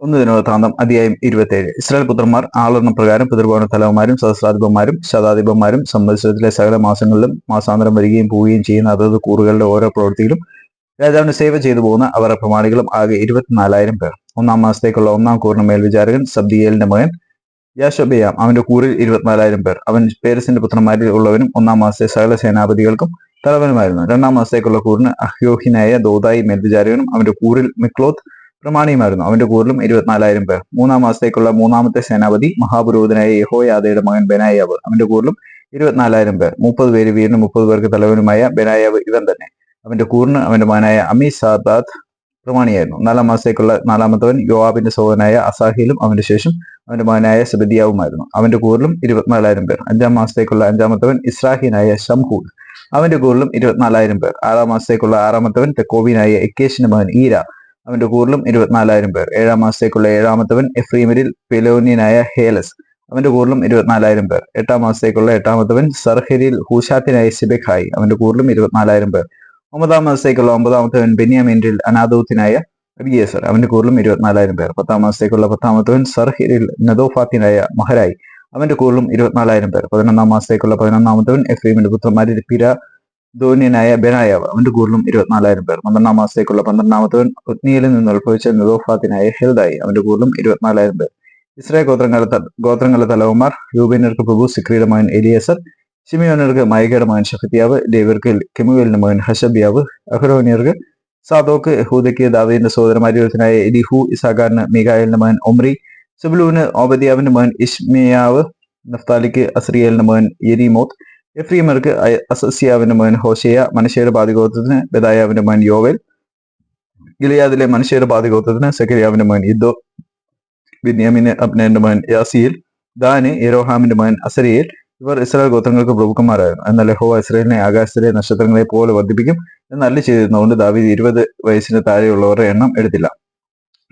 ഒന്ന് ദിനവൃത്താന്തം അധ്യായം ഇരുപത്തേഴ്. ഇസ്രായേൽ പുത്രന്മാർ ആളെണ്ണ പ്രകാരം പിതൃഭവന തലവന്മാരും സഹസ്രാധിപന്മാരും ശതാധിപന്മാരും സംവത്സരത്തിലെ സകല മാസങ്ങളിലും മാസാന്തരം വരികയും പോവുകയും ചെയ്യുന്ന അതത് കൂറുകളുടെ ഓരോ പ്രവൃത്തിയിലും രാജാവിന് സേവ ചെയ്തു പോകുന്ന അവരുടെ പ്രമാണികളും ആകെ ഇരുപത്തിനാലായിരം പേർ. ഒന്നാം മാസത്തേക്കുള്ള ഒന്നാം കൂറിന് മേൽവിചാരകൻ സബ്ദിയേലിന്റെ മകൻ യാശോബയാം. അവന്റെ കൂറിൽ ഇരുപത്തിനാലായിരം പേർ. അവൻ പേരസിന്റെ പുത്രന്മാരിൽ ഉള്ളവനും ഒന്നാം മാസത്തെ സകല സേനാപതികൾക്കും തലവനുമായിരുന്നു. രണ്ടാം മാസത്തേക്കുള്ള കൂറിന് അഹ്യോഹിനായ ദോതായി മേൽവിചാരകനും അവന്റെ കൂറിൽ മിക്ലോത്ത് പ്രമാണിയുമായിരുന്നു. അവന്റെ കൂറിലും ഇരുപത്തിനാലായിരം പേർ. മൂന്നാം മാസത്തേക്കുള്ള മൂന്നാമത്തെ സേനാപതി മഹാപുരോഹിതനായ യഹോയാദയുടെ മകൻ ബെനായാവ്. അവന്റെ കൂറിലും ഇരുപത്തിനാലായിരം പേർ. മുപ്പത് പേര് വീരനും മുപ്പത് പേർക്ക് തലവനുമായ ബെനായാവ് ഇവൻ തന്നെ. അവന്റെ കൂറിന് അവന്റെ മകനായ അമി സാദാത്ത് പ്രമാണിയായിരുന്നു. നാലാം മാസത്തേക്കുള്ള നാലാമത്തവൻ യോവാബിന്റെ സഹോദരനായ അസാഹിലും അവന്റെ ശേഷം അവന്റെ മകനായ സബദിയാവുമായിരുന്നു. അവന്റെ കൂറിലും ഇരുപത്തിനാലായിരം പേർ. അഞ്ചാം മാസത്തേക്കുള്ള അഞ്ചാമത്തവൻ ഇസ്രാഹീനായ ഷംഹൂൽ അവന്റെ കൂറിലും ഇരുപത്തിനാലായിരം പേർ. ആറാം മാസത്തേക്കുള്ള ആറാമത്തവൻ തെക്കോബിനായ എക്കേഷിന്റെ മകൻ ഈര. അവന്റെ കൂറിലും ഇരുപത്തിനാലായിരം പേർ. ഏഴാം മാസത്തേക്കുള്ള ഏഴാമത്തവൻ എഫ്രീമരിൽ പെലോനിയനായ ഹേലസ്. അവന്റെ കൂറിലും ഇരുപത്തിനാലായിരം പേർ. എട്ടാം മാസത്തേക്കുള്ള എട്ടാമത്തവൻ സർഹരിൽ ഹൂഷാത്തിനായ സിബെഖായി. അവന്റെ കൂറിലും ഇരുപത്തിനാലായിരം പേർ. ഒമ്പതാം മാസത്തേക്കുള്ള ഒമ്പതാമത്തവൻ ബെന്യാമിൻറിൽ അനാദൂത്തിനായ അബിയേസർ. അവന്റെ കൂറിലും ഇരുപത്തിനാലായിരം പേർ. പത്താം മാസത്തേക്കുള്ള പത്താമത്തവൻ സർഹിരിൽ നദോഫാത്തിനായ മഹരായി. അവന്റെ കൂറിലും ഇരുപത്തിനാലായിരം പേർ. പതിനൊന്നാം മാസത്തേക്കുള്ള പതിനൊന്നാമത്തവൻ എഫ്രീമിന്റെ പുത്രന്മാരിൽ പിര ധോന്യനായ ബെനായാവ് അവന്റെ കൂറിലും ഇരുപത്തിനാലായിരം പേർ. പന്ത്രണ്ടാം മാസത്തേക്കുള്ള പന്ത്രണ്ടാമത്തവൻ ഉത്നിയിൽ നിന്ന് ഉത്ഭവിച്ച നിദോഫാത്തിനായ ഹെൽദായി അവന്റെ കൂറിലും ഇരുപത്തിനാലായിരം പേർ. ഇസ്രായേൽ ഗോത്രങ്ങളുടെ ഗോത്രങ്ങളെ ഗോത്രങ്ങളുടെ തലവന്മാർ യൂബിനർക്ക് പ്രഭു സിക്രിയുടെ മകൻ എലിയസർ ഷിമിയോനർക്ക് മൈകയുടെ മകൻ ഷഫത്തിയാവ് ലേവർക്ക് കെമുവേലിന്റെ മകൻ ഹഷബിയാവ് അഹ്റോനിയർക്ക് സാദോക്ക് യഹൂദയ്ക്ക് ദാവീദിന്റെ സഹോദരന്മാരിനായ എലിഹു ഇസാഖാറിന് മികായലിന്റെ മകൻ ഒമ്രി സുബ്ലുവിന് ഓബദിയാവിന്റെ മകൻ ഇഷ്മിയാവ് നഫ്താലിക്ക് അസ്രിയേലിന്റെ മകൻ യെരീമോത്ത് എഫ്രീമർക്ക് അസസ്യാവിന്റെ മകൻ ഹോഷയ മനശ്ശേര പാതിഗോത്രത്തിന് ബദായാവിന്റെ മകൻ യോവൽ ഗിലിയാദിലെ മനശ്ശേര പാതിഗോത്രത്തിന് സെക്കരിയാവിന്റെ മകൻ ഇദ്ദോ ബിന്യാമിന് അബ്നേന്റെ മകൻ യാസിയിൽ ദാന് എറോഹാമിന്റെ മകൻ അസരിയിൽ ഇവർ ഇസ്രായേൽ ഗോത്രങ്ങൾക്ക് പ്രഭുക്കന്മാരായിരുന്നു. എന്നാൽ യഹോവ ഇസ്രായേലിനെ ആകാശത്തിലെ നക്ഷത്രങ്ങളെ പോലെ വർദ്ധിപ്പിക്കും എന്നല്ല ചെയ്തിരുന്നതുകൊണ്ട് ദാവീദ് ഇരുപത് വയസ്സിന് താഴെയുള്ളവരുടെ എണ്ണം എടുത്തില്ല.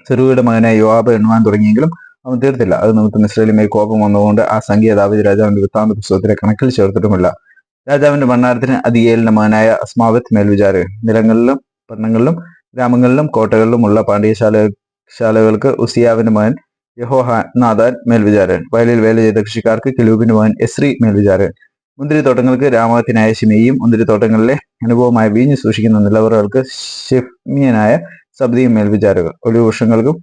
സെറുവയുടെ മകനായ യോവാബ് എണ്ണുവാൻ തുടങ്ങിയെങ്കിലും അവൻ തീർത്തില്ല. അത് നിമിത്തം ഇസ്രായേലിന്മേൽ കോപം വന്നതുകൊണ്ട് ആ സംഖ്യ ദാവിദ് രാജാവിന്റെ വൃത്താന്ത പുസ്തകത്തിലെ കണക്കിൽ ചേർത്തിട്ടുമില്ല. രാജാവിന്റെ ഭണ്ണാരത്തിന് അതിയേലിന്റെ മകനായ അസ്മാവത്ത് മേൽവിചാരകൻ നിലങ്ങളിലും പട്ടണങ്ങളിലും ഗ്രാമങ്ങളിലും കോട്ടകളിലും ഉള്ള പാണ്ഡ്യശാല ശാലകൾക്ക് ഉസിയാവിന്റെ മകൻ യഹോഹാനാദാൻ മേൽവിചാരകൻ വയലിൽ വേല ചെയ്ത കൃഷിക്കാർക്ക് കിലൂബിന്റെ മകൻ എസ്രി മേൽവിചാരകൻ. മുന്തിരിത്തോട്ടങ്ങൾക്ക് രാമത്തിനായ ശിമയും മുന്തിരിത്തോട്ടങ്ങളിലെ അനുഭവമായ വീഞ്ഞ് സൂക്ഷിക്കുന്ന നിലവറകൾക്ക് ഷിഫ്മിയനായ സബ്ദിയും മേൽവിചാരകർ. ഒഴിവു വൃക്ഷങ്ങൾക്കും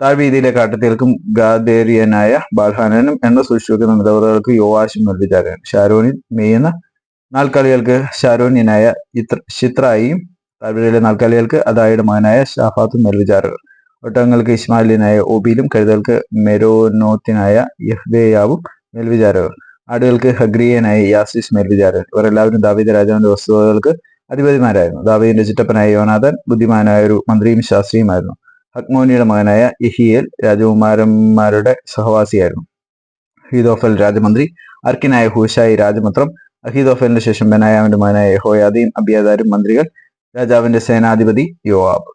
താഴ്വീതിയിലെ കാട്ടത്തികൾക്കും ഗാദേരിയനായ ബാൽഹാനനും എണ്ണ സൂക്ഷിക്കുന്ന നിലവറകൾക്ക് യോവാശും മേൽവിചാരകൻ ഷാരോനിൽ മേയുന്ന നാൽക്കാലികൾക്ക് ഷാരോന്യനായ ഇത്ര ചിത്രായിയും താഴ്വീതിയിലെ നാൽക്കാലികൾക്ക് അതായുടെ മകനായ ഷാഫാത്തും മേൽവിചാരകർ ഒട്ടകങ്ങൾക്ക് ഇസ്മാലിനായ ഒബിലും കഴുതകൾക്ക് മെരോനോത്തിനായ യഹ്ദേയാവും മേൽവിചാരകർ ആടുകൾക്ക് ഹഗ്രിയനായ യാസിസ് മേൽവിചാരകൻ ഇവരെല്ലാവരും ദാവീദ് രാജാവിന്റെ വസ്തുതകൾക്ക് അധിപതിമാരായിരുന്നു. ദാവീദിന്റെ ചിറ്റപ്പനായ യോനാഥൻ ബുദ്ധിമാനായ ഒരു മന്ത്രിയും ശാസ്ത്രിയുമായിരുന്നു. ഹക്മോനിയുടെ മകനായ ഇഹിയേൽ രാജകുമാരന്മാരുടെ സഹവാസിയായിരുന്നു. ഹീദോഫൽ രാജമന്ത്രി അർക്കിനായ ഹൂഷായി രാജമന്ത്രം അഹീദോഫലിന് ശേഷം ബനായാവിന്റെ മകനായ യഹോയാദയും അബിയാദാരും മന്ത്രികൾ രാജാവിന്റെ സേനാധിപതി യോവാബ്.